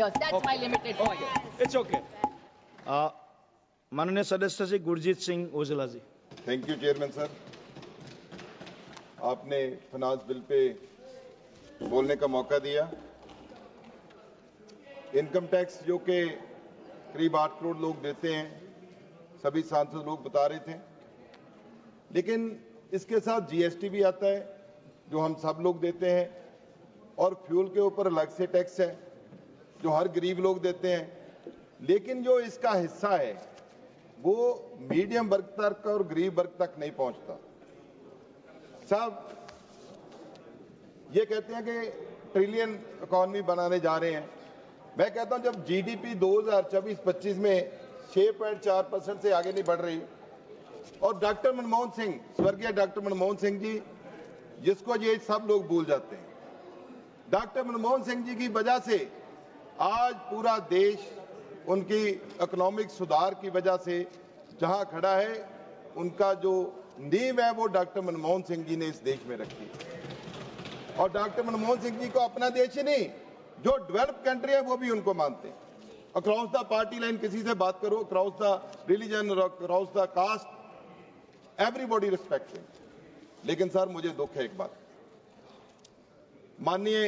Yes, that's my limited point. It's okay माननीय सदस्य ji Gurjeet Singh Aujla ji. Thank you chairman sir आपने finance bill पे बोलने का मौका दिया। इनकम टैक्स जो कि करीब आठ करोड़ लोग देते हैं सभी सांसद लोग बता रहे थे। लेकिन इसके साथ जीएसटी भी आता है जो हम सब लोग देते हैं और फ्यूल के ऊपर अलग से टैक्स है। जो हर गरीब लोग देते हैं। लेकिन जो इसका हिस्सा है, वो मीडियम वर्ग तक और गरीब वर्ग तक नहीं पहुँचता। साहब ये कहते हैं कि ट्रिलियन इकॉनमी बनाने जा रहे हैं। मैं कहता हूँ, जब जीडीपी 2024-25 में 6.4 परसेंट से आगे नहीं बढ़ रही, और डॉक्टर मनमोहन सिंह, स्वर्गीय डॉक्टर मनमोहन सिंह जी, जिसको ये सब लोग भूल जाते हैं। डॉक्टर मनमोहन सिंह जी की वजह से आज पूरा देश उनकी इकोनॉमिक सुधार की वजह से जहाँ खड़ा है, उनका जो नींव है वो डॉक्टर मनमोहन सिंह जी ने इस देश में रखी। और डॉक्टर मनमोहन सिंह जी को अपना देश ही नहीं, जो डेवलप कंट्री है वो भी उनको मानते हैं। अक्रॉस द पार्टी लाइन किसी से बात करो across the religion across the caste everybody respect लेकिन सर, मुझे दुख है एक बात। माननीय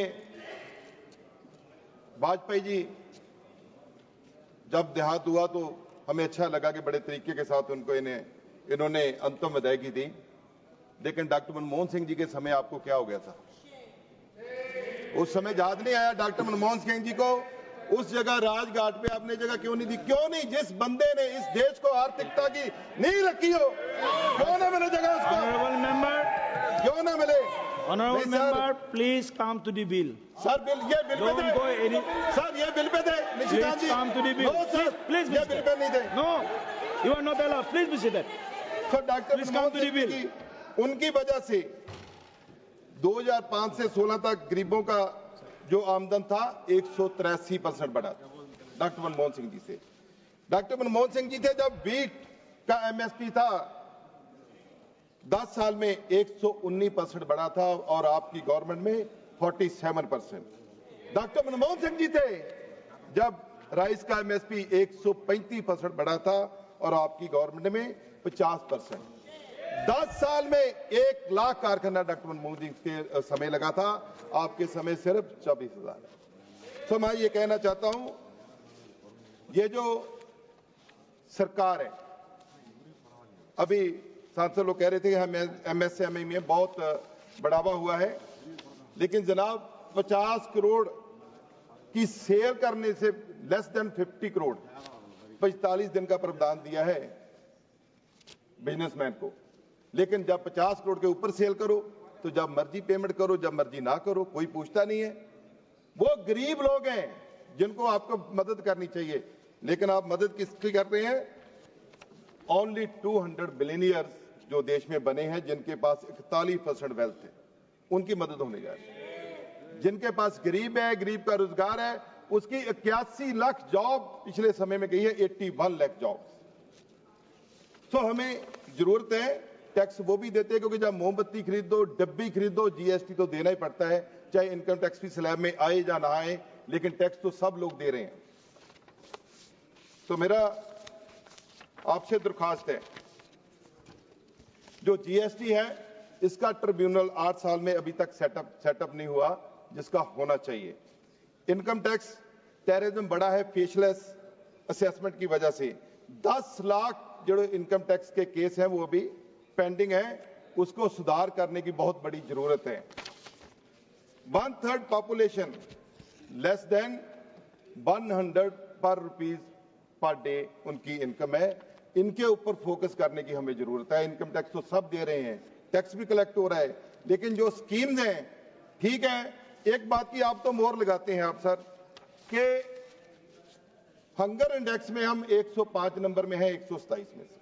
वाजपेयी जी जब देहात हुआ तो हमें अच्छा लगा कि बड़े तरीके के साथ उनको इन्हें इन्होंने अंतिम विदायगी दी लेकिन डॉक्टर मनमोहन सिंह जी के समय आपको क्या हो गया था? उस समय याद नहीं आया डॉक्टर मनमोहन सिंह जी को? उस जगह राजघाट पे आपने जगह क्यों नहीं दी? क्यों नहीं? जिस बंदे ने इस देश को आर्थिकता की नहीं रखी हो क्यों ना मिले जगह उसको? क्यों ना मिले? Honourable sir. Member please come to the bill sir bill ये बिल पे दे सर ये बिल पे दे Nishikant ji come to the bill. No sir Please, please, ये. बिल पे नहीं दे no you are not allowed please be seated तो doctor Manmohan to the bill. उनकी वजह से 2005 से 16 तक गरीबों का जो आमदन था एक परसेंट बढ़ा डॉक्टर मनमोहन सिंह जी से डॉक्टर मनमोहन सिंह जी थे जब बीट का एमएसपी था 10 साल में 119 परसेंट बढ़ा था और आपकी गवर्नमेंट में 47 परसेंट। डॉक्टर मनमोहन सिंह जी थे, जब राइस का एमएसपी 135 परसेंट बढ़ा था और आपकी गवर्नमेंट में 50 परसेंट। दस साल में एक लाख कारखाना डॉक्टर मनमोहन सिंह के समय लगा था, आपके समय सिर्फ़ चौबीस हज़ार। तो मैं ये कहना चाहता हूँ, ये जो सरकार है, अभी सांसद लोग कह रहे थे कि हम एमएसएमई में बहुत बढ़ावा हुआ है। लेकिन जनाब 50 करोड़ की सेल करने से लेस देन 50 करोड़ 45 दिन का प्रावधान दिया है बिजनेसमैन को। लेकिन जब 50 करोड़ के ऊपर सेल करो तो जब मर्ज़ी पेमेंट करो, जब मर्ज़ी ना करो, कोई पूछता नहीं है। वो गरीब लोग हैं जिनको आपको मदद करनी चाहिए। लेकिन आप मदद किसकी कर रहे हैं ओनली 200 बिलियनियर्स जो देश में बने हैं, जिनके पास इकतालीस परसेंट वेल्थ है, उनकी मदद होने जा रही है। जिनके पास गरीब है, गरीब का रोज़गार है, उसकी इक्यासी लाख जॉब पिछले समय में गई है 81 लाख जॉब तो हमें ज़रूरत है टैक्स वो भी देते हैं, क्योंकि जब मोमबत्ती खरीदो, डब्बी खरीदो जीएसटी तो देना ही पड़ता है, चाहे इनकम टैक्स की स्लैब में आए या ना आए, लेकिन टैक्स तो सब लोग दे रहे हैं। तो मेरा आपसे दरखास्त है जो जीएसटी है, इसका ट्रिब्यूनल आठ साल में अभी तक सेटअप सेटअप नहीं हुआ, जिसका होना चाहिए। इनकम टैक्स टेररिज्म बड़ा है फेशलेस असेसमेंट की वजह से। 10 लाख जो इनकम टैक्स के केस हैं, वो अभी पेंडिंग है। उसको सुधार करने की बहुत बड़ी ज़रूरत है। One third population less than 100 पर रुपीज़ पर डे उनकी इनकम है। इनके ऊपर फोकस करने की हमें ज़रूरत है। इनकम टैक्स तो सब दे रहे हैं। टैक्स भी कलेक्ट हो रहा है। लेकिन जो स्कीम्स हैं, ठीक है, एक बात की आप तो मोहर लगाते हैं आप, सर, कि हंगर इंडेक्स में हम 105 नंबर में हैं 127 में से।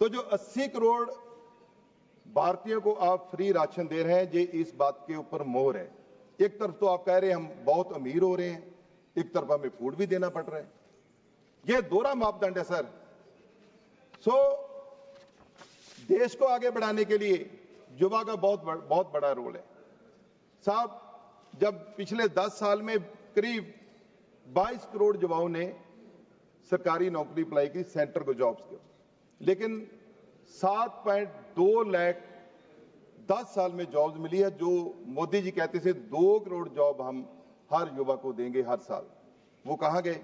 तो जो 80 करोड़ भारतीयों को आप फ्री राशन दे रहे हैं, ये इस बात के ऊपर मोहर है। एक तरफ़ तो आप कह रहे हैं हम बहुत अमीर हो रहे हैं, एक तरफ़ हमें फ़ूड भी देना पड़ रहा है। ये दोहरा मापदंड है, सर। सो so, देश को आगे बढ़ाने के लिए युवा का बहुत बड़, बहुत बड़ा रोल है। साहब जब पिछले 10 साल में करीब 22 करोड़ युवाओं ने सरकारी नौकरी अप्लाई की सेंटर को जॉब्स के। लेकिन 7.2 लाख 10 साल में जॉब्स मिली है जो मोदी जी कहते थे दो करोड़ जॉब हम हर युवा को देंगे हर साल। वो कहाँ गए?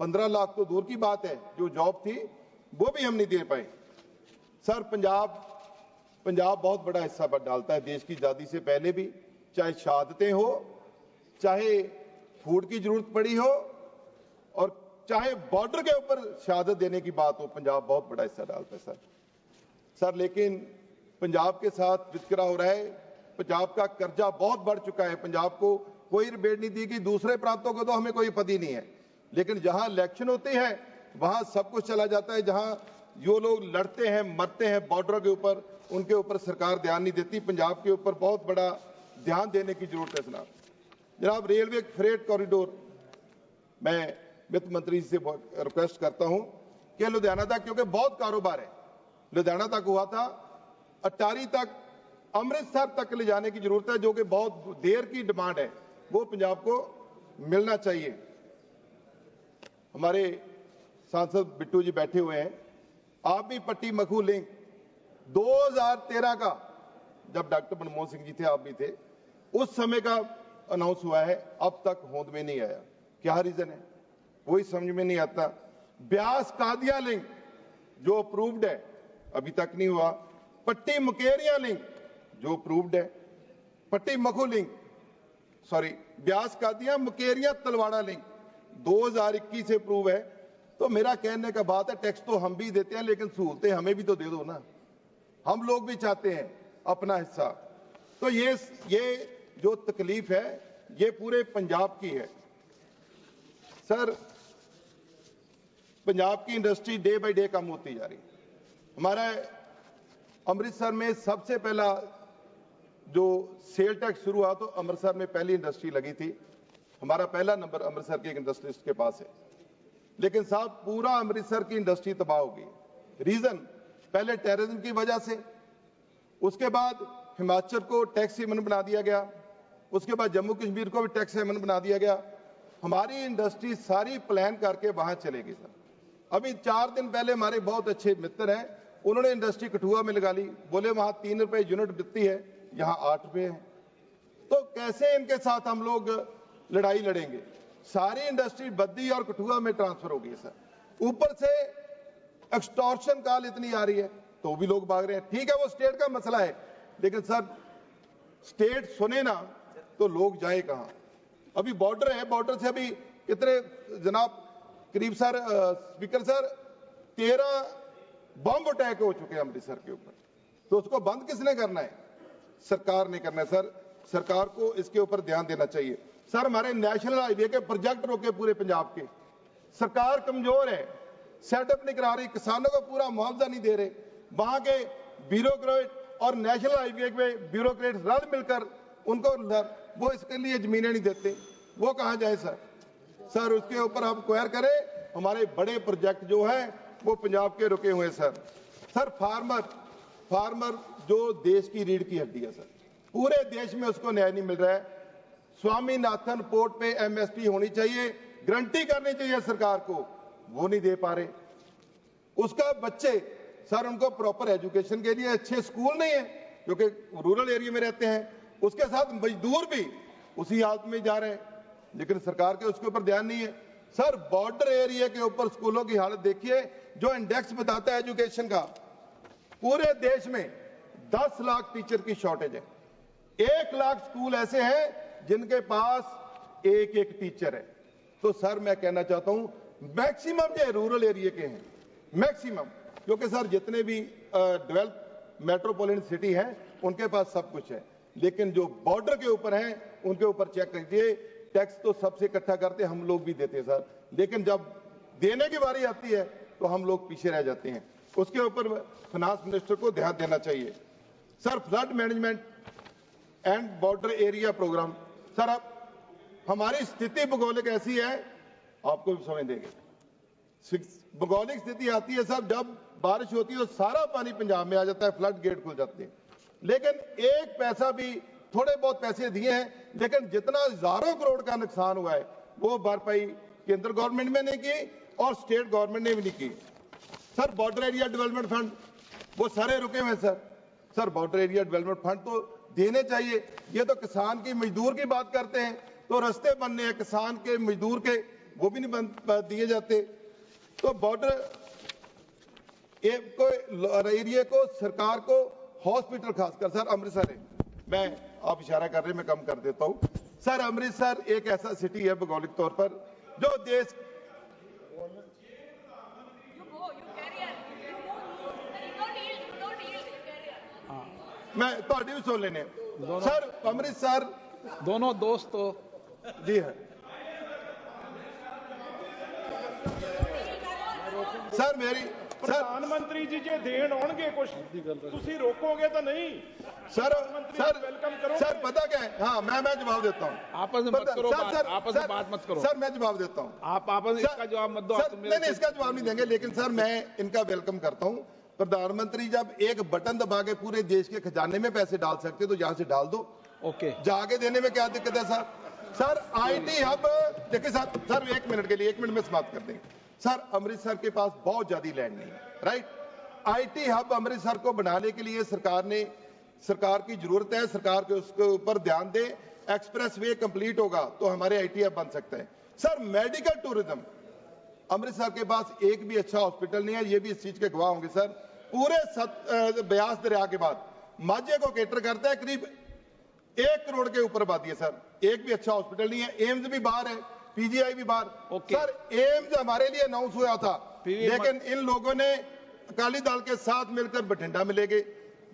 15 लाख तो दूर की बात है जो जॉब थी वो भी हम नहीं दे पाए। सर, पंजाब पंजाब बहुत बड़ा हिस्सा डालता है, देश की आज़ादी से पहले भी। चाहे शहादतें हो, चाहे फ़ूड की ज़रूरत पड़ी हो, और चाहे बॉर्डर के ऊपर शहादत देने की बात हो, पंजाब बहुत बड़ा हिस्सा डालता है, सर। सर, लेकिन पंजाब के साथ वितकरा हो रहा है। पंजाब का कर्जा बहुत बढ़ चुका है। पंजाब को कोई रिबेट नहीं दी कि दूसरे प्रांतों को तो हमें कोई पति नहीं है। लेकिन जहाँ इलेक्शन होती है वहाँ सब कुछ चला जाता है, जहाँ जो लोग लड़ते हैं, मरते हैं बॉर्डर के ऊपर, उनके ऊपर सरकार ध्यान नहीं देती। पंजाब के ऊपर बहुत बड़ा ध्यान देने की ज़रूरत है जनाब जनाब, रेलवे फ्रेट कॉरिडोर मैं वित्त मंत्री से रिक्वेस्ट करता हूँ कि लुधियाना तक, क्योंकि बहुत कारोबार है। लुधियाना तक हुआ था, अटारी तक, अमृतसर तक ले जाने की ज़रूरत है, जो कि बहुत देर की डिमांड है। वो पंजाब को मिलना चाहिए। हमारे सांसद बिट्टू जी बैठे हुए हैं। आप भी पट्टी मखू लिंक 2013 का, जब डॉक्टर मनमोहन सिंह जी थे, आप भी थे, उस समय का अनाउंस हुआ है। अब तक होंद में नहीं आया। क्या रीजन है? कोई समझ में नहीं आता। ब्यास कादिया लिंक, जो अप्रूव्ड है, अभी तक नहीं हुआ। पट्टी मुकेरिया लिंक, जो अप्रूव्ड है। Patti Makhu link sorry Beas Qadian Mukerian Talwara link 2021 से अप्रूव है। तो मेरा कहने का बात है टैक्स तो हम भी देते हैं, लेकिन सहूलतें हमें भी तो दे दो ना। हम लोग भी चाहते हैं अपना हिस्सा। तो ये ये जो तकलीफ़ है, ये पूरे पंजाब की है। सर, पंजाब की इंडस्ट्री डे बाय डे कम होती जा रही हमारा अमृतसर में सबसे पहला जो सेल टैक्स शुरू हुआ तो अमृतसर में पहली इंडस्ट्री लगी थी। हमारा पहला नंबर अमृतसर के एक इंडस्ट्रिस्ट के पास है। लेकिन साहब, पूरा अमृतसर की इंडस्ट्री तबाह हो गई रीजन पहले टेररिज्म की वजह से। उसके बाद हिमाचल को टैक्स हेवन बना दिया गया। उसके बाद जम्मू कश्मीर को भी टैक्स हेवन बना दिया गया। हमारी इंडस्ट्री सारी प्लान करके वहाँ चलेगी सर अभी चार दिन पहले हमारे बहुत अच्छे मित्र हैं, उन्होंने इंडस्ट्री कठुआ में लगा ली। बोले, वहाँ तीन रुपए यूनिट बिकती है, यहाँ आठ रुपए है। तो कैसे इनके साथ हम लोग लड़ाई लड़ेंगे? सारी इंडस्ट्री बद्दी और कठुआ में ट्रांसफ़र हो गई सर। ऊपर से एक्सटॉर्शन कॉल इतनी आ रही है तो भी लोग भाग रहे हैं। ठीक है, वो स्टेट का मसला है, लेकिन सर स्टेट सुने ना तो लोग जाए कहाँ? अभी बॉर्डर है बॉर्डर से अभी कितने, जनाब, करीब सर स्पीकर सर, तेरह बम अटैक हो चुके हैं अमृतसर के ऊपर। तो उसको बंद किसने करना है? सरकार ने करना है, सर। सरकार को इसके ऊपर ध्यान देना चाहिए। सर, हमारे नेशनल हाईवे के प्रोजेक्ट रोके पूरे पंजाब के। सरकार कमज़ोर है। सेटअप नहीं करा रही। किसानों को पूरा मुआवजा नहीं दे रहे। वहाँ के ब्यूरोक्रेट और नेशनल हाईवे पे ब्यूरोक्रेट रल मिलकर उनको वो इसके लिए जमीनें नहीं देते। वो कहा जाए, सर? सर, उसके ऊपर हम क्वेर करें। हमारे बड़े प्रोजेक्ट जो है, वो पंजाब के रुके हुए सर। सर, फार्मर फार्मर जो देश की रीढ़ की हड्डी है, सर। पूरे देश में उसको न्याय नहीं मिल रहा है। स्वामीनाथन पोर्ट पे एमएसपी होनी चाहिए गारंटी करनी चाहिए सरकार को। वो नहीं दे पा रहे। उसका बच्चे, सर, उनको प्रॉपर एजुकेशन के लिए अच्छे स्कूल नहीं है, क्योंकि रूरल एरिया में रहते हैं। उसके साथ मजदूर भी उसी हालत में जा रहे हैं। लेकिन सरकार के उसके ऊपर ध्यान नहीं है। सर बॉर्डर एरिया के ऊपर स्कूलों की हालत देखिए, जो इंडेक्स बताता है एजुकेशन का। पूरे देश में 10 लाख टीचर की शॉर्टेज है। एक लाख स्कूल ऐसे हैं जिनके पास एक एक टीचर है। तो सर, मैं कहना चाहता हूँ मैक्सिमम जो रूरल एरिया के हैं। मैक्सिमम क्योंकि सर, जितने भी डेवलप मेट्रोपोलिटन सिटी हैं, उनके पास सब कुछ है। लेकिन जो बॉर्डर के ऊपर हैं, उनके ऊपर चेक कीजिए। टैक्स तो सबसे इकट्ठा करते हम लोग भी देते हैं, सर। लेकिन जब देने की बारी आती है तो हम लोग पीछे रह जाते हैं। उसके ऊपर फाइनेंस मिनिस्टर को ध्यान देना चाहिए। Sir flood management and border area programme sir, अब हमारी स्थिति भौगोलिक ऐसी है, आपको भी देंगे। भूगोलिक स्थिति आती है सर, जब बारिश होती है तो सारा पानी पंजाब में आ जाता है, फ्लड गेट खुल जाते हैं। लेकिन एक पैसा भी थोड़े बहुत पैसे दिए हैं, लेकिन जितना हज़ारों करोड़ का नुकसान हुआ है, वो भरपाई केंद्र गवर्नमेंट में नहीं की और स्टेट गवर्नमेंट ने भी नहीं की। Sir, border area development fund, वो सारे रुके हुए sir. Sir, border area development fund तो देने चाहिए। ये तो किसान की मजदूर की बात करते हैं। तो रास्ते बनने हैं। किसान के, मजदूर के, वो भी नहीं दिए जाते। तो बॉर्डर एरिया को, सरकार को हॉस्पिटल खासकर। सर, अमृतसर है। मैं, आप इशारा कर रहे हैं, मैं कम कर देता हूँ। सर, अमृतसर एक ऐसा सिटी है, भौगोलिक तौर पर, जो देश on. मैं ਤੁਹਾਡੀ ਵੀ ਸੁਣ ਲੈਨੇ ਸਰ ਅੰਮ੍ਰਿਤਸਰ दोनों दोस्त तो ਜੀ ਹੈ ਸਰ ਮੇਰੀ ਸਰ ਪ੍ਰਧਾਨ ਮੰਤਰੀ ਜੀ ਜੇ ਦੇਣ ਆਉਣਗੇ ਕੁਝ ਤੁਸੀਂ ਰੋਕੋਗੇ ਤਾਂ ਨਹੀਂ सर प्रधानमंत्री सर को welcome करोगे? सर पता क्या है हाँ मैं मैं जवाब देता हूँ आपस में मत पता- करो सर, बात, सर, आपस में सर, बात मत करो सर मैं जवाब देता हूँ आप आपस में सर- इसका जवाब मत दो सर, आप तो मेरे नहीं नहीं से- इसका जवाब नहीं देंगे लेकिन सर मैं इनका वेलकम करता हूँ प्रधानमंत्री जब एक बटन दबा के पूरे देश के खजाने में पैसे डाल सकते तो यहाँ से डाल दो। ओके। जाके देने में क्या दिक्कत है सर? सर आईटी हब देखिए सर सर एक मिनट के लिए एक मिनट में समाप्त कर देंगे। सर अमृतसर के पास बहुत ज़्यादा लैंड नहीं है राइट आईटी हब अमृतसर को बनाने के लिए सरकार ने सरकार की ज़रूरत है सरकार के उसके ऊपर ध्यान दे। एक्सप्रेस वे कंप्लीट होगा तो हमारे आईटी हब बन सकते हैं। सर मेडिकल टूरिज़्म अमृतसर के पास एक भी अच्छा हॉस्पिटल नहीं है ये भी इस चीज़ के गवाह होंगे सर। पूरे सत, ब्यास दरिया के बाद। माझे को केटर करता है करीब एक करोड़ के ऊपर आबादी है सर। एक भी अच्छा हॉस्पिटल नहीं है। एम्स भी बाहर है पीजीआई भी बाहर। ओके। सर एम्स हमारे लिए अनाउंस हुआ था। लेकिन इन लोगों ने अकाली दल के साथ मिलकर बठिंडा में ले गए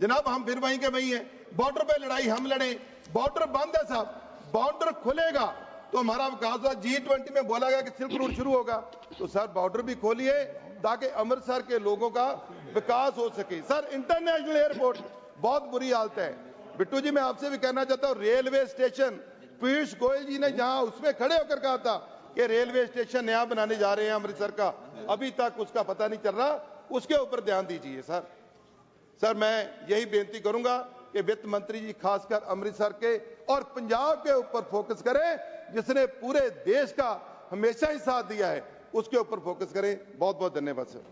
जनाब हम फिर वहीं के वहीं है। बॉर्डर पे लड़ाई हम लड़े। बॉर्डर बंद है साहब। बॉर्डर खुलेगा। तो हमारा विकास हुआ। जी ट्वेंटी में बोला गया कि सिल्क रूट शुरू होगा। तो सर बॉर्डर भी खोलिए। ताकि अमृतसर के लोगों का विकास हो सके। सर इंटरनेशनल एयरपोर्ट बहुत बुरी हालत है। बिट्टू जी, मैं आपसे भी कहना चाहता हूँ रेलवे स्टेशन पीयूष गोयल जी ने जहाँ उसमें खड़े होकर कहा था कि रेलवे स्टेशन नया बनाने जा रहे हैं अमृतसर का, अभी तक उसका पता नहीं चल रहा। उसके ऊपर ध्यान दीजिए, सर। सर, मैं यही बेनती करूँगा कि वित्त मंत्री जी खासकर अमृतसर के और पंजाब के ऊपर फोकस करें, जिसने पूरे देश का हमेशा ही साथ दिया है। उसके ऊपर फोकस करें। बहुत बहुत धन्यवाद सर